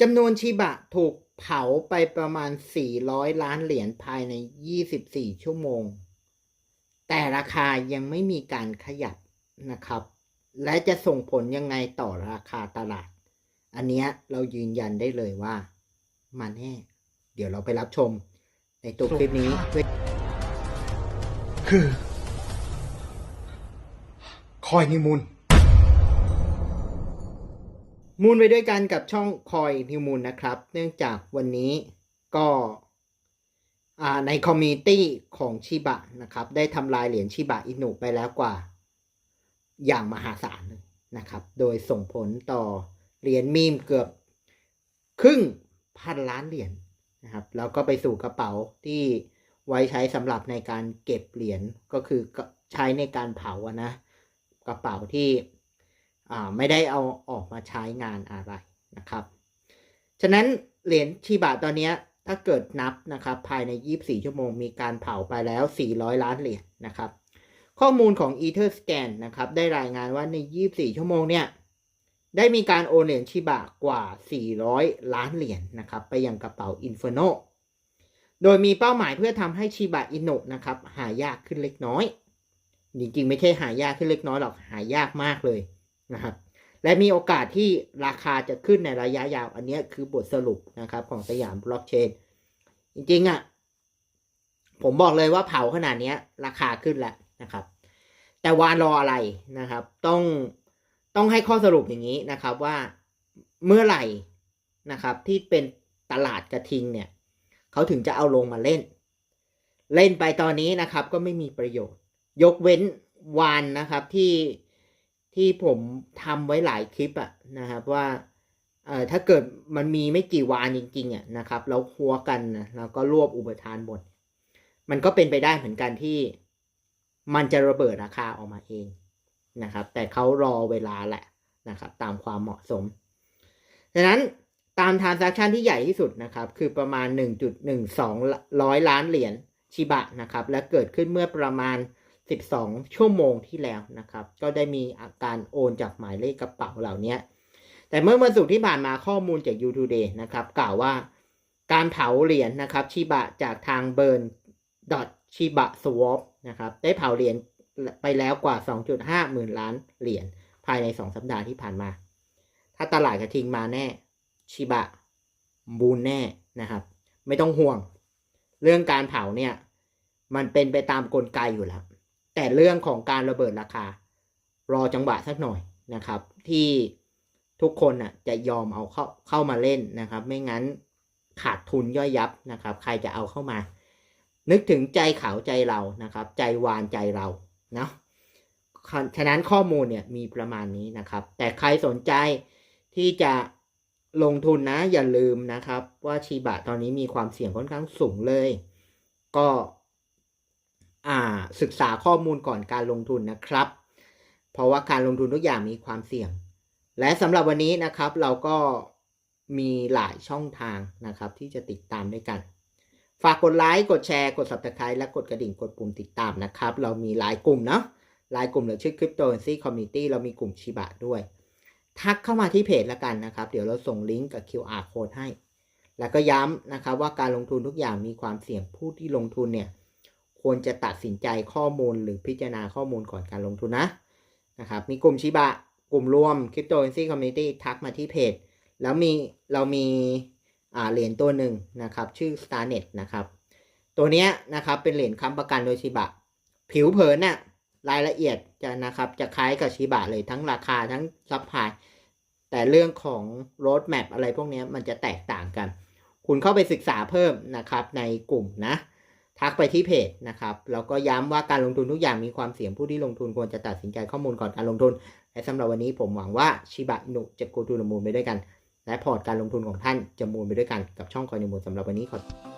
จำนวนชิบะถูกเผาไปประมาณ 400 ล้านเหรียญภายใน 24 ชั่วโมง แต่ราคายังไม่มีการขยับนะครับ และจะส่งผลยังไงต่อราคาตลาด อันเนี้ยเรายืนยันได้เลยว่า มาแน่ เดี๋ยวเราไปรับชมในตัวคลิปนี้ด้วยคือ คอยนิมูล มูลไปด้วยกันกับช่องคอยนิวมูลนะครับ เนื่องจากวันนี้ก็ในคอมมิตี้ของชิบะนะครับ ได้ทำลายเหรียญชิบะอินุไปแล้วกว่า อย่างมหาศาลเลยนะครับ โดยส่งผลต่อเหรียญมีมเกือบครึ่งพันล้านเหรียญนะครับ แล้วก็ไปสู่กระเป๋าที่ไว้ใช้สำหรับในการเก็บเหรียญก็คือใช้ในการเผาอะนะ กระเป๋าที่ ไม่ได้เอาออกมาใช้งานอะไรนะครับ ฉะนั้นเหรียญชีบะตอนนี้ถ้าเกิดนับนะครับ ภายใน 24 ชั่วโมงมีการเผาไปแล้ว 400 ล้านเหรียญนะครับ ข้อมูลของ Etherscan นะครับ ได้รายงานว่าใน 24 ชั่วโมงเนี่ย ได้มีการโอนเหรียญชิบะกว่า 400 ล้านเหรียญนะครับ ไปยังกระเป๋า Inferno โดยมีเป้าหมายเพื่อทำให้ชิบะอินโนะนะครับ หายากขึ้นเล็กน้อย จริงๆ ไม่ใช่หายากขึ้นเล็กน้อยหรอก หายากมากเลย นะครับ และมีโอกาสที่ราคาจะขึ้นในระยะยาว อันนี้คือบทสรุปนะครับของสยามบล็อกเชน จริงๆอะ่ะ ผมบอกเลยว่าเผาขนาดนี้ราคาขึ้นแล้วนะครับ แต่วานรออะไรนะครับ ต้องต้องให้ข้อสรุปอย่างนี้นะครับว่าเมื่อไหร่นะครับ ที่เป็นตลาดกระทิงเนี่ยเขาถึงจะเอาลงมาเล่น เล่นไปตอนนี้นะครับ ก็ไม่มีประโยชน์ ยกเว้นวานนะครับที่ ที่ผมทำไว้หลายคลิปอะนะครับว่าเอ่อถ้าเกิดมันมีไม่กี่วานจริงๆอะนะครับแล้วหัวกันนะแล้วก็รวบอุปทานหมด มันก็เป็นไปได้เหมือนกันที่มันจะระเบิดราคาออกมาเองนะครับ แต่เขารอเวลาแหละนะครับ ตามความเหมาะสมดังนั้นตามทานซัคชันที่ใหญ่ที่สุดนะครับ คือประมาณ 1.12 ร้อยล้านเหรียญชิบะนะครับ และเกิดขึ้นเมื่อประมาณ 12 ชั่วโมงที่แล้วนะครับ ก็ได้มีอาการโอนจากหมายเลขกระเป๋าเหล่านี้แต่เมื่อวันศุกร์ที่ผ่านมาข้อมูลจาก u t o d a y นะครับ กล่าวว่าการเผาเหรียญนะครับชิบะจากทางเบิร์นชิบะสวอปนะครับได้เผาเหรียญไปแล้วกว่า 2.5 หมื่นล้านเหรียญภายใน 2 สัปดาห์ที่ผ่านมา ถ้าตลาดกระทิงมาแน่ชิบะบูนแน่นะครับ ไม่ต้องห่วง เรื่องการเผาเนี่ย มันเป็นไปตามกลไกอยู่แล้ว แต่เรื่องของการระเบิดราคา รอจังหวะสักหน่อยนะครับ ที่ทุกคนน่ะจะยอมเอาเข้าเข้ามาเล่นนะครับ ไม่งั้นขาดทุนย่อยยับนะครับ ใครจะเอาเข้ามา นึกถึงใจเขาใจเรานะครับ ใจวานใจเราเนาะฉะนั้นข้อมูลเนี่ยมีประมาณนี้นะครับ แต่ใครสนใจที่จะลงทุนนะอย่าลืมนะครับ ว่าชีบะตอนนี้มีความเสี่ยงค่อนข้างสูงเลย ก็ ศึกษาข้อมูลก่อนการลงทุนนะครับ เพราะว่าการลงทุนทุกอย่างมีความเสี่ยง และสำหรับวันนี้นะครับเราก็มีหลายช่องทางนะครับ ที่จะติดตามด้วยกัน ฝากกดไลค์กดแชร์กด subscribe และกดกระดิ่งกดปุ่มติดตามนะครับ เรามีหลายกลุ่มเนาะหลายกลุ่มเราชื่อ Cryptocurrency Community เรามีกลุ่มชิบะด้วย ทักเข้ามาที่เพจแล้วกันนะครับ เดี๋ยวเราส่งลิงก์กับ QR code ให้ แล้วก็ย้ำนะครับว่าการลงทุนทุกอย่างมีความเสี่ยงผู้ที่ลงทุนเนี่ย ควรจะตัดสินใจข้อมูลหรือพิจารณาข้อมูลก่อนการลงทุนนะนะครับมีกลุ่มชิบะ กลุ่มรวม Cryptocurrency Community ทักมาที่เพจ แล้วมีเรามีเหรียญตัวหนึ่งนะครับ ชื่อ Starnet นะครับ ตัวเนี้ยนะครับเป็นเหรียญค้ำประกันโดยชิบะ ผิวเผินน่ะรายละเอียดจะนะครับจะคล้ายกับชิบะเลยทั้งราคาทั้งซัพพลายแต่เรื่องของ road map อะไรพวกนี้มันจะแตกต่างกัน คุณเข้าไปศึกษาเพิ่มนะครับในกลุ่มนะ ทักไปที่เพจนะครับแล้วก็ย้ำว่าการลงทุนทุกอย่างมีความเสี่ยงผู้ที่ลงทุนควรจะตัดสินใจข้อมูลก่อนการลงทุน และสำหรับวันนี้ผมหวังว่าชิบะนุจะโกทูนมูลไปด้วยกัน และพอร์ตการลงทุนของท่านจะมูลไปด้วยกันกับช่องคอยนมูลสำหรับวันนี้ขอ